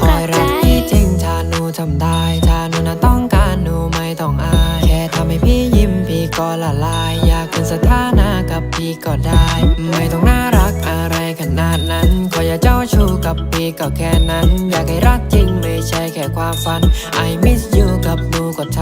คอยรักพี่จริงชาหนูทำได้ชาหนูน่ะต้องการหนูไม่ต้องอายแค่ทำให้พี่ยิ้มพี่ก็ละลาย อยากเป็นสถานะกับพี่ก็ได้ ไม่ต้องน่ารักอะไรขนาดนั้นขออย่าเจ้าชู้กับพี่ก็แค่นั้น อยากให้รักจริงไม่ใช่แค่ความฝัน I miss you กับหนูก็ทั